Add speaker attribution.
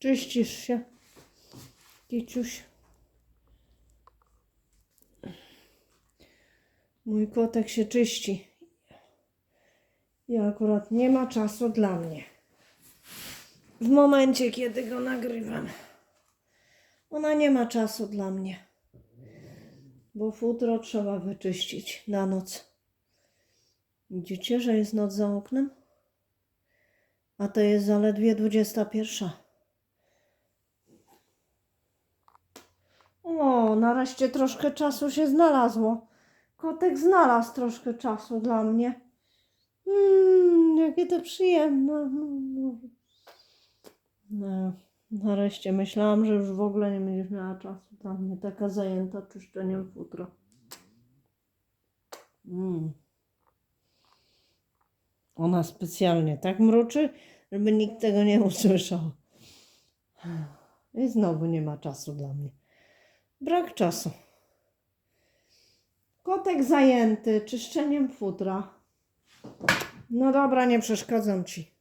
Speaker 1: Czyścisz się. Kiciuś. Mój kotek się czyści. I akurat nie ma czasu dla mnie. W momencie, kiedy go nagrywam. Ona nie ma czasu dla mnie. Bo futro trzeba wyczyścić na noc. Widzicie, że jest noc za oknem? A to jest zaledwie 21. O, nareszcie troszkę czasu się znalazło. Kotek znalazł troszkę czasu dla mnie. Mmm, jakie to przyjemne. No, nareszcie myślałam, że już w ogóle nie będziesz miała czasu dla mnie. Taka zajęta czyszczeniem futra. Mm. Ona specjalnie tak mruczy, żeby nikt tego nie usłyszał. I znowu nie ma czasu dla mnie. Brak czasu. Kotek zajęty czyszczeniem futra. No dobra, nie przeszkadzam ci.